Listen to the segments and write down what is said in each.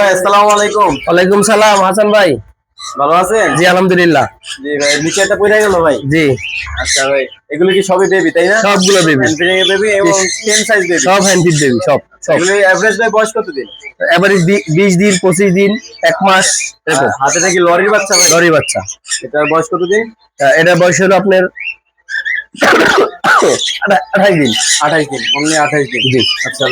ভাই আসসালামু আলাইকুম। ওয়ালাইকুম সালাম হাসান ভাই। ভালো আছেন? জি আলহামদুলিল্লাহ। জি ভাই নিচে একটা পড়ে গেল ভাই। জি। আচ্ছা ভাই এগুলো কি সবই বেবি তাই না? সবগুলো বেবি হ্যান্ড বেবি এবং টেন সাইজ বেবি সব হ্যান্ড ফিট বেবি সব সব। এগুলো এভারেজ ভাই বয়স কত দিন এভারেজ বিশ দিন পঁচিশ দিন এক মাস এরকম। হাতে নাকি লরির বাচ্চা ভাই? লরি বাচ্চা। এটার বয়স কত দিন এটার বয়স হলো আপনার আঠাশ দিন। আঠাইশ দিন অনলি আঠাইশ দিন। জি। আচ্ছা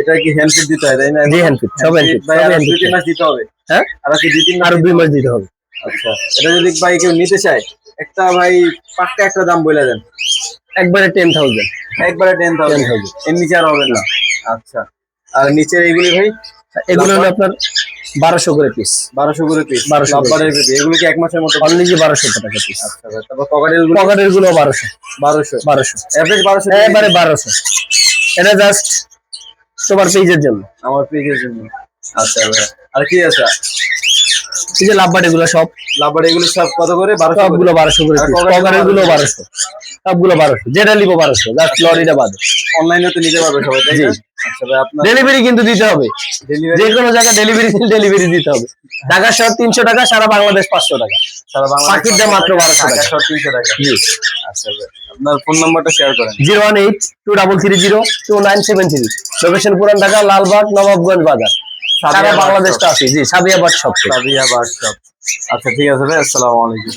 এটা কি দিতে হয়? তাই না? জি হ্যান্ড সব হ্যান্ড ভাই আর দুই তিন মাস দিতে হবে। হ্যাঁ? আর কি দুই তিন মাস দুই মাস দিতে হবে। আচ্ছা এটা যদি ভাই কেউ নিতে চায় একটা ভাই পাক্কা একটা দাম বলে দেন। একবারে টেন থাউজেন্ড একবারে টেন থাউজেন্ড 10,000 এর নিচে আর হবে না। আচ্ছা আর নিচের এইগুলি ভাই? এগুলো হলো আপনার বারোশো করে পিস বারোশো করে পিস 1200 করে লাভবারের বেবি এগুলো কি এক মাসের মতো? অনলি যে বারোশো টাকা পিস আচ্ছা তারপর ককারেলগুলো? পকেটেরগুলো বারোশো। বারোশো। বারোশো। এভারেজ বারোশো এবারে বারোশো। এটা জাস্ট তোমার পেজের জন্য। আমার পেজের জন্য। আচ্ছা আর কি আছে? এই যে লাভবাট এগুলো সব। লাভবার এগুলো সব কত করে? বারোশো? সবগুলো বারোশো করে পকেটেরগুলো? 1200 বারোশো। সবগুলো বারোশো। যেটা নিবো বারোশো। জাস্ট লরিটা বাদে। অনলাইনে তো নিতে পারবে সবাই তাই না? আচ্ছা ডেলিভারি কিন্তু দিতে হবে। যে কোনো জায়গায় ডেলিভারি ডেলিভারি দিতে হবে। ঢাকা শহর তিনশো টাকা সারা বাংলাদেশ পাঁচশো টাকা। সারা বাংলাদেশ মাত্র 1200 টাকা। ঢাকা তিনশো টাকা। আচ্ছা আপনার ফোন নাম্বারটা শেয়ার করেন। Zero one eight two double three zero two nine seven three. Location পুরান ঢাকা লালবাগ নবাবগঞ্জ বাজার। সারা বাংলাদেশটা আছে জি সাবিয়া বাট সব সাবিয়া বার্ড শপ আচ্ছা ঠিক আছে ভাই আসসালামু আলাইকুম।